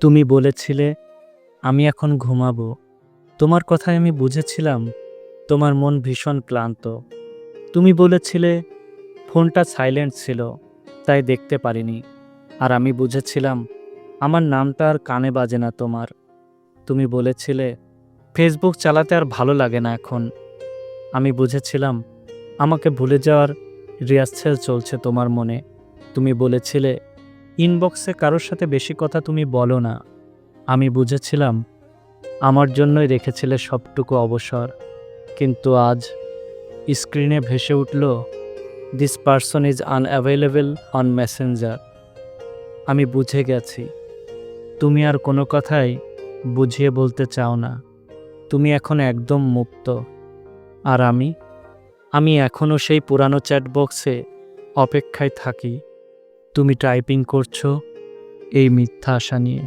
তুমি বলেছিলে, আমি এখন ঘুমাবো। তোমার কথায় আমি বুঝেছিলাম, তোমার মন ভীষণ ক্লান্ত। তুমি বলেছিলে, ফোনটা সাইলেন্ট ছিল, তাই দেখতে পারিনি। আর আমি বুঝেছিলাম, আমার নামটা আর কানে বাজে না তোমার। তুমি বলেছিলে, ফেসবুক চালাতে আর ভালো লাগে না এখন। আমি বুঝেছিলাম, আমাকে ভুলে যাওয়ার রিহার্সেল চলছে তোমার মনে। তুমি বলেছিলে ইনবক্সে কারোর সাথে বেশি কথা তুমি বলো না। আমি বুঝেছিলাম, আমার জন্যই রেখেছিলে সবটুকু অবসর। কিন্তু আজ স্ক্রিনে ভেসে উঠল this person is unavailable on messenger আমি বুঝে গেছি, তুমি আর কোনো কথাই বুঝিয়ে বলতে চাও না। তুমি এখন একদম মুক্ত। আর আমি আমি এখনও সেই পুরানো চ্যাট বক্সে অপেক্ষায় থাকি। তুমি টাইপিং করছ এই মিথ্যা আশা নিয়ে।